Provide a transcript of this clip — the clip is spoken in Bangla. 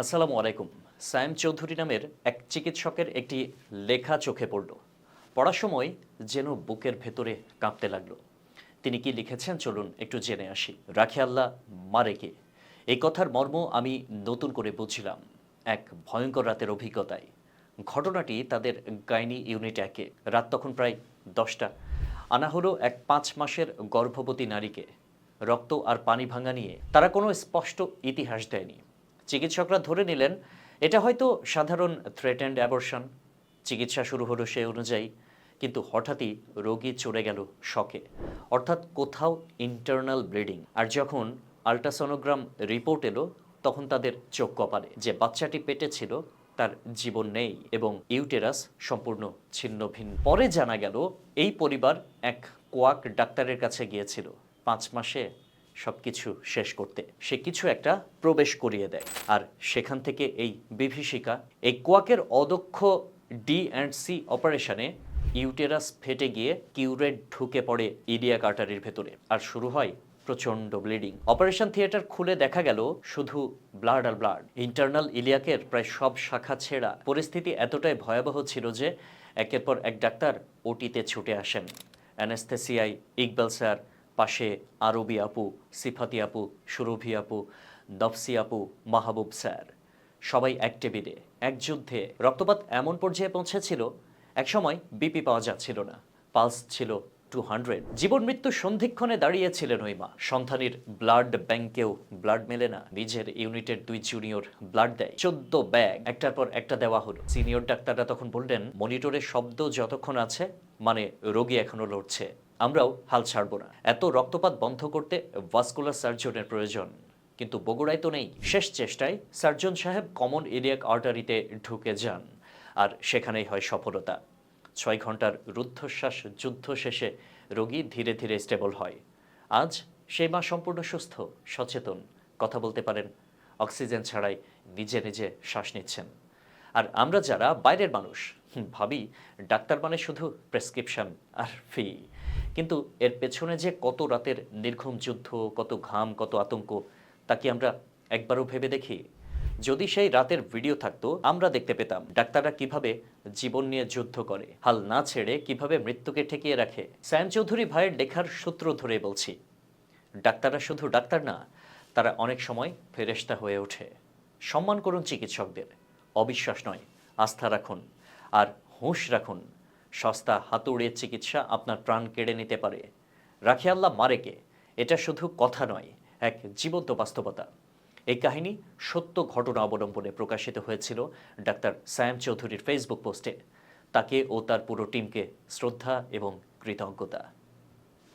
আসসালামু আলাইকুম। সায়েম চৌধুরী নামের এক চিকিৎসকের একটি লেখা চোখে পড়ল। পড়ার সময় যেন বুকের ভেতরে কাঁপতে লাগল। তিনি কি লিখেছেন? চলুন একটু জেনে আসি। রাখি আল্লাহ মারেকে এই কথার মর্ম আমি নতুন করে বুঝলাম এক ভয়ঙ্কর রাতের অভিজ্ঞতায়। ঘটনাটি তাদের গাইনি ইউনিট একে। রাত তখন প্রায় দশটা। আনা হলো এক পাঁচ মাসের গর্ভবতী নারীকে। রক্ত আর পানি ভাঙা নিয়ে তারা কোনো স্পষ্ট ইতিহাস দেয়নি। চিকিৎসকরা ধরে নিলেন, এটা হয়তো সাধারণ থ্রেট অ্যান্ড অ্যাবর্শন চিকিৎসা শুরু হলো সেই অনুযায়ী, কিন্তু হঠাৎই রোগী চড়ে গেল শকে। অর্থাৎ কোথাও ইন্টারনাল ব্লিডিং আর যখন আল্ট্রাসোনোগ্রাম রিপোর্ট এলো, তখন তাদের চোখ কপালে যে বাচ্চাটি পেটে ছিল, তার জীবন নেই এবং ইউটেরাস সম্পূর্ণ ছিন্ন ভিন্ন পরে জানা গেল, এই পরিবার এক কোয়াক ডাক্তারের কাছে গিয়েছিল। পাঁচ মাসে সবকিছু শেষ করতে। সে কিছু একটা প্রবেশ করিয়ে দেয়। আর সেখান থেকে এই বিভীষিকা এই কোয়াকের অদক্ষ ডি অ্যান্ড সি অপারেশনে ইউটেরাস ফেটে গিয়ে কিউরেট ঢুকে পড়ে ইডিয়া আর্টারির ভেতরে। আর শুরু হয় প্রচণ্ড ব্লিডিং। অপারেশন থিয়েটার খুলে দেখা গেল শুধু ব্লাড আর ব্লাড। ইন্টারনাল ইলিয়াকের প্রায় সব শাখা ছেঁড়া পরিস্থিতি এতটাই ভয়াবহ ছিল যে একের পর এক ডাক্তার ওটিতে ছুটে আসেন। অ্যানেস্থেসিয়ায় ইকবাল স্যার পাশে আরবি আপু, সিফাতি আপু, সুরভি আপু, দফসি আপু, মাহবুব স্যার। সবাই এক টেবিলে, এক যুদ্ধে। রক্তপাত এমন পর্যায়ে পৌঁছেছিল, একসময় বিপি পাওয়া যাচ্ছিল না। পালস ছিল টু হান্ড্রেড জীবন মৃত্যু সন্ধিক্ষণে দাঁড়িয়েছিলেন ওই মা। সন্তানের ব্লাড ব্যাংকেও ব্লাড মেলে না। নিজের ইউনিটের দুই জুনিয়র ব্লাড দেয়। চোদ্দ ব্যাগ, একটার পর একটা দেওয়া হলো। সিনিয়র ডাক্তাররা তখন বললেন মনিটরের শব্দ যতক্ষণ আছে মানে রোগী এখনও লড়ছে। আমরাও হাল ছাড়বো না। এত রক্তপাত বন্ধ করতে ভাস্কুলার সার্জনের প্রয়োজন। কিন্তু বগুড়ায় তো নেই। শেষ চেষ্টায় সার্জন সাহেব কমন এরিয়াক আর্টারিতে ঢুকে যান। আর সেখানেই হয় সফলতা। ছয় ঘণ্টার রুদ্ধশ্বাস যুদ্ধ শেষে রোগী ধীরে ধীরে স্টেবল হয়। আজ সেই মা সম্পূর্ণ সুস্থ, সচেতন। কথা বলতে পারেন, অক্সিজেন ছাড়াই নিজে নিজে শ্বাস নিচ্ছেন। আর আমরা যারা বাইরের মানুষ, ভাবি ডাক্তার মানে শুধু প্রেসক্রিপশন আর ফি। কিন্তু এর পেছনে যে কত রাতের নির্ঘুম যুদ্ধ, কত ঘাম, কত আতঙ্ক, তা কি আমরা একবারও ভেবে দেখি? যদি সেই রাতের ভিডিও থাকতো, আমরা দেখতে পেতাম ডাক্তাররা কীভাবে জীবন নিয়ে যুদ্ধ করে, হাল না ছেড়ে কীভাবে মৃত্যুকে ঠেকিয়ে রাখে। স্যাম চৌধুরী ভাইয়ের লেখার সূত্র ধরে বলছি, ডাক্তাররা শুধু ডাক্তার না, তারা অনেক সময় ফেরেস্তা হয়ে ওঠে। সম্মান করুন চিকিৎসকদের, অবিশ্বাস নয়, আস্থা রাখুন, আর হুঁশ রাখুন সস্তা হাতুড়ে চিকিৎসা আপনার প্রাণ কেড়ে নিতে পারে। রাখি আল্লাহ মারেকে এটা শুধু কথা নয়, এক জীবন্ত বাস্তবতা। এই কাহিনী সত্য ঘটনা অবলম্বনে প্রকাশিত হয়েছিল ডাক্তার সায়াম চৌধুরীর ফেসবুক পোস্টে। তাকে ও তার পুরো টিমকে শ্রদ্ধা এবং কৃতজ্ঞতা।